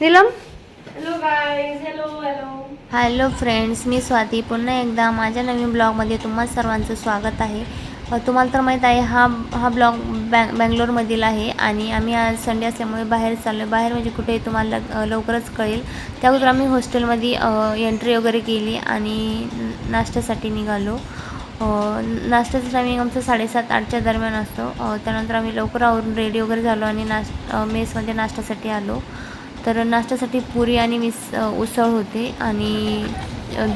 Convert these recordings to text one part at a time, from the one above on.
Neelam? Hello guys hello hello hello friends मी स्वाती. पुन्हा एकदा माझ्या नवीन ब्लॉगमध्ये तुम्हा सर्वांचं स्वागत आहे. तुम्हाला तर माहीत आहे हा हा ब्लॉग बॅ बँगलोरमधील आहे आणि आम्ही आज संडे असल्यामुळे बाहेर चाललो आहे बाहेर म्हणजे कुठे तुम्हाला लवकरच कळेल. त्या अगोदर आम्ही हॉस्टेलमध्ये एंट्री वगैरे केली आणि नाश्त्यासाठी निघालो. नाश्त्याचा टायमिंग आमचं साडेसात आठच्या दरम्यान असतो. त्यानंतर आम्ही लवकर आवरून रेडी वगैरे झालो आणि नाश मेसमध्ये नाश्त्यासाठी आलो. तर नाश्त्यासाठी पुरी आणि मिस उसळ होते आणि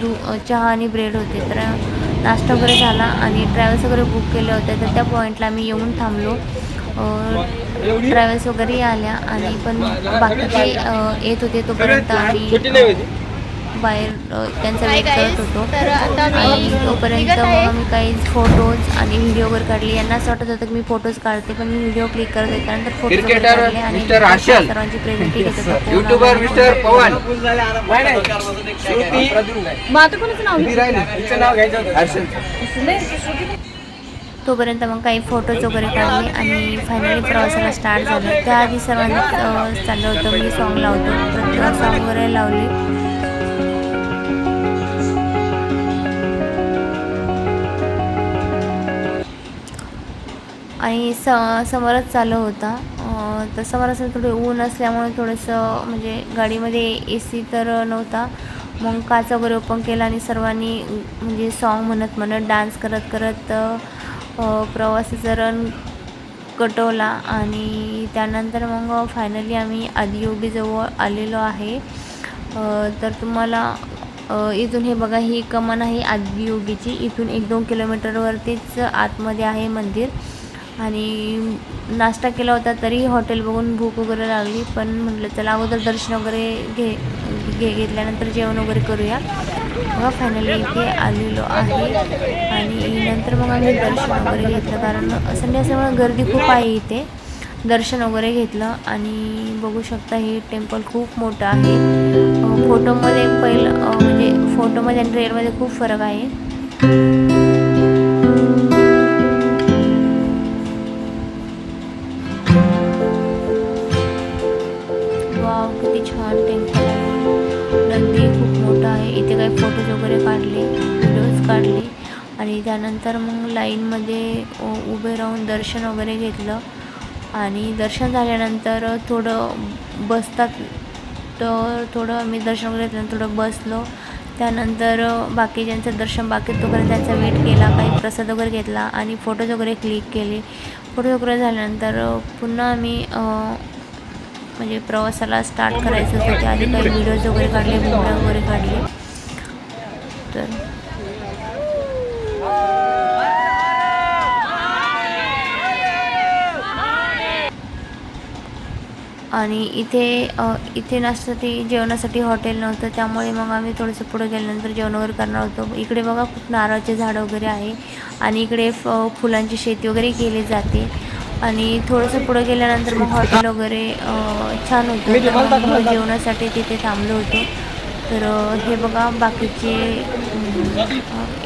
दू चहा आणि ब्रेड होते. तर नाश्ता वगैरे झाला आणि ट्रॅव्हल्स वगैरे बुक केले होते तर त्या पॉईंटला आम्ही येऊन थांबलो. ट्रॅव्हल्स वगैरे आल्या आणि पण बाकीचे येत होते तोपर्यंत आणि बाहेर त्यांचा वेट करत होतो. तर आता आणि मी तोपर्यंत मग. आम्ही काही फोटोज आणि व्हिडिओ वगैरे काढले. यांना असं वाटत होतं की मी फोटोज काढते पण मी व्हिडिओ क्लिक करत. होते त्यानंतर फोटोज काढले आणि मिस्टर हर्षल. सर्वांची प्रेझेंटी घेत होतो युट्यूबर मिस्टर पवन मग आता कोणाचं नाव हर्षल. तोपर्यंत मग काही फोटोज वगैरे काढले आणि फायनली प्रवासाला स्टार्ट झालं. त्याआधी सर्वांनी चाललं होतं. मी सॉन्ग लावतो. तर सॉन्ग वगैरे लावले. आणि स समोरच चालू होता. तर समोर असं थोडं ऊन असल्यामुळे थोडंसं म्हणजे गाडीमध्ये ए सी तर नव्हता. मग काच वगैरे ओपन केला आणि सर्वांनी म्हणजे सॉन्ग म्हणत म्हणत डान्स करत करत प्रवासाचा रन कटवला. आणि त्यानंतर मग फायनली आम्ही आदियोगीजवळ आलेलो आहे. तर तुम्हाला इथून हे बघा ही कमान आहे आदियोगीची. इथून एक दोन किलोमीटरवरतीच आतमध्ये आहे मंदिर. आणि नाश्ता केला होता तरी हॉटेल बघून भूक वगैरे लागली पण म्हटलं चला अगोदर दर्शन वगैरे घे घे घेतल्यानंतर जेवण वगैरे करूया. मग फायनली इथे आलेलो आहे. आणि नंतर मग आम्ही दर्शन वगैरे घेतलं कारण संडे असल्यामुळे गर्दी खूप आहे इथे. दर्शन वगैरे घेतलं आणि बघू शकता हे टेम्पल खूप मोठं आहे. फोटोमध्ये पहिलं म्हणजे फोटोमध्ये आणि रेअरमध्ये खूप फरक आहे. काढली. आणि त्यानंतर मग लाईनमध्ये उभे राहून दर्शन वगैरे घेतलं. आणि दर्शन झाल्यानंतर थोडं बसतात तर थोडं आम्ही दर्शन वगैरे घेतलं थोडं बसलो. त्यानंतर बाकी ज्यांचं दर्शन बाकी तोपर्यंत त्यांचा वेट केला काही प्रसाद वगैरे घेतला आणि फोटोज वगैरे क्लिक केले. फोटो वगैरे झाल्यानंतर पुन्हा आम्ही म्हणजे प्रवासाला स्टार्ट करायचं होतं. त्या आधी काही व्हिडिओज वगैरे काढले बुमरा वगैरे काढले. तर आणि इथे इथे नाश्त्यासाठी जेवणासाठी हॉटेल नव्हतं. त्यामुळे मग आम्ही थोडंसं पुढे गेल्यानंतर जेवण वगैरे करणार होतो. इकडे बघा खूप नारळाचे झाडं वगैरे आहे आणि इकडे फ फुलांची शेती वगैरे केली जाते. आणि थोडंसं पुढे गेल्यानंतर मग हॉटेल वगैरे छान होतं. जेवणासाठी तिथे थांबलो होतो. तर हे बघा बाकीचे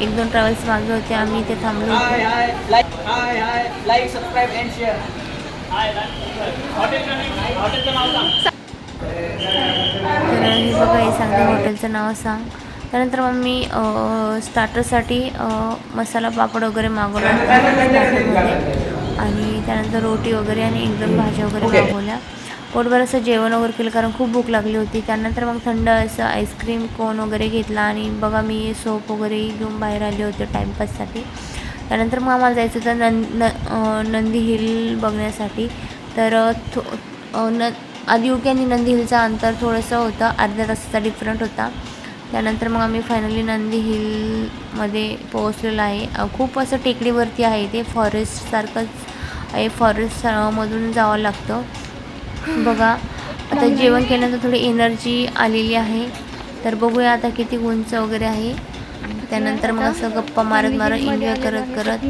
एक दोन ट्रॅव्हल्स मागे होते. आम्ही इथे थांबलो होतो लाईक सबस्क्राईब अँड शेअर तर हे बघा हे सांगते हॉटेलचं नाव सांग. त्यानंतर मग मी स्टार्टरसाठी मसाला पापड वगैरे मागवला स्टार्टरमध्ये आणि त्यानंतर रोटी वगैरे आणि एक दोन भाज्या वगैरे मागवल्या. पोटभर असं जेवण वगैरे केलं कारण खूप भूक लागली होती. त्यानंतर मग थंड असं आईस्क्रीम कोन वगैरे घेतला आणि बघा मी सोप वगैरे घेऊन बाहेर आले होते टाईमपाससाठी त्यानंतर मग आम्हाला जायचं होतं नं न नंदी हिल बघण्यासाठी. तर थो न आदियोगी आणि नंदी हिलचं अंतर थोडंसं होतं. अर्ध्या तासाचा डिफरंट होता. त्यानंतर मग आम्ही फायनली नंदी हिलमध्ये पोहोचलेलो आहे. खूप असं टेकडीवरती आहे ते. फॉरेस्टसारखंच आहे. फॉरेस्ट मधून जावं लागतं. बघा. आता जेवण केल्यानंतर थोडी एनर्जी आलेली आहे. तर बघूया आता किती उंच वगैरे आहे. त्यानंतर मग असं गप्पा मारत मारत एन्जॉय करत करत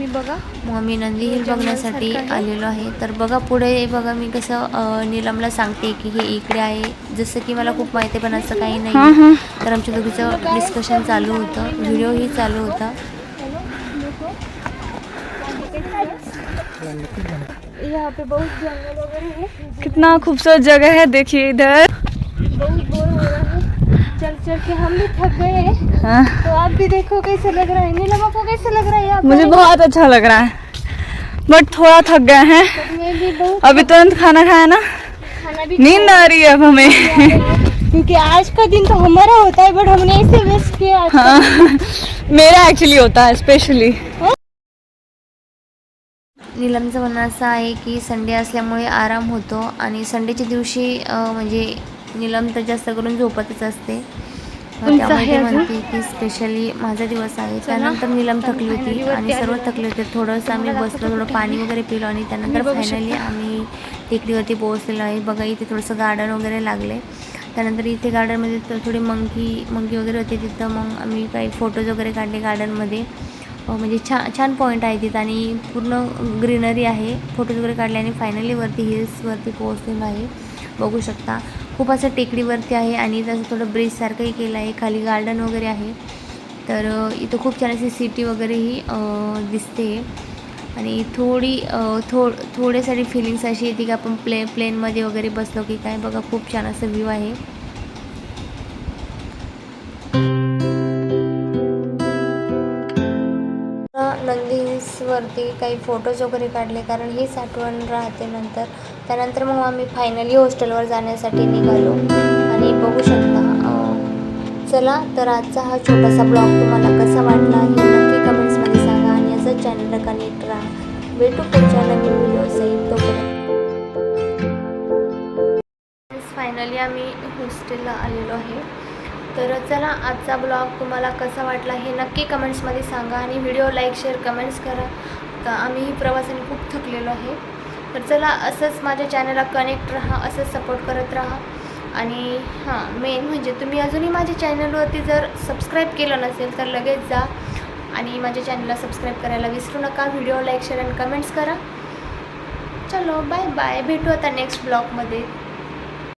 मग मी नंदी हिल बघण्यासाठी आलेलो आहे. तर बघा पुढे बघा मी कसं नीलमला सांगते की हे इकडे आहे. जसं की मला खूप माहिती पण असं काही नाही. तर आमच्या दोघीचं डिस्कशन चालू होतं. व्हिडिओही चालू होता. यहाँ पे बहुत जंगल वगैरह है। कितना खूबसूरत जगह है देखिए इधर बहुत बोर हो रहा है चल चल के हम भी थक गए हैं। हाँ, तो आप भी देखो कैसे लग रहा है। नीलम आपको कैसे लग रहा है? मुझे बहुत अच्छा लग रहा है। बट थोड़ा थक गए हैं। अभी तुरंत खाना खाया ना? नींद आ रही है अब हमें। क्योंकि आज का दिन तो हमारा होता है बट हमने ऐसे वेस्ट किया। का हाँ। मेरा एक्चुअली होता है स्पेशली नीलमचं म्हणणं असं आहे की संडे असल्यामुळे आराम होतो आणि संडेच्या दिवशी म्हणजे नीलम तर जास्त करून झोपतच असते? म्हणते की स्पेशली माझा दिवस आहे. त्यानंतर नीलम थकली होती आणि सर्व थकले होते. थोडंसं आम्ही बसलो थोडं पाणी वगैरे पिलो आणि त्यानंतर फायनली आम्ही टेकडीवरती पोहोचलेलो आहे. बघा इथे थोडंसं गार्डन वगैरे लागले. त्यानंतर इथे गार्डनमध्ये तर थोडी मंकी मंकी वगैरे होते तिथं. मग आम्ही काही फोटोज वगैरे काढले गार्डनमध्ये म्हणजे छान छान पॉईंट आहे तिथं आणि पूर्ण ग्रीनरी आहे. फोटोज वगैरे काढले आणि फायनली वरती हिल्सवरती पोहोचलेलो आहे. बघू शकता. खूप असं टेकडीवरती आहे आणि तसं थोडं ब्रिजसारखंही केलं आहे खाली गार्डन वगैरे आहे. तर इथं खूप छान अशी सिटी वगैरेही दिसते. आणि थोडी थो थोड्यासाठी फिलिंग्स अशी येते की आपण प्ले प्लेनमध्ये वगैरे बसलो की काय बघा खूप छान असं व्ह्यू आहे. नंदी हिल्सवरती काही फोटोज वगैरे काढले कारण हीच आठवण राहते नंतर. त्यानंतर मग आम्ही फायनली हॉस्टेलवर जाण्यासाठी निघालो. आणि बघू शकता चला तर आजचा हा छोटासा ब्लॉग तुम्हाला कसा वाटला हे नक्की कमेंट्समध्ये सांगा आणि असं चॅनल कनेक्ट राहा. भेटू पुढच्या नवीन व्हिडिओसहित तोपर्यंत फायनली आम्ही हॉस्टेलला आलेलो आहे. तर चला आजचा ब्लॉग तुम्हाला कसा वाटला हे नक्की कमेंट्समध्ये सांगा आणि व्हिडिओ लाईक शेअर कमेंट्स करा. तर आम्ही प्रवासाने खूप थकलेलो आहे. तर चला असंच माझ्या चॅनलला कनेक्ट राहा असंच सपोर्ट करत राहा. आणि हां मेन म्हणजे तुम्ही अजूनही माझ्या चॅनलवरती जर सबस्क्राईब केलं नसेल तर लगेच जा. आणि माझ्या चॅनलला सबस्क्राईब करायला विसरू नका. व्हिडिओ लाईक शेअर आणि कमेंट्स करा. चलो बाय बाय भेटू आता नेक्स्ट ब्लॉगमध्ये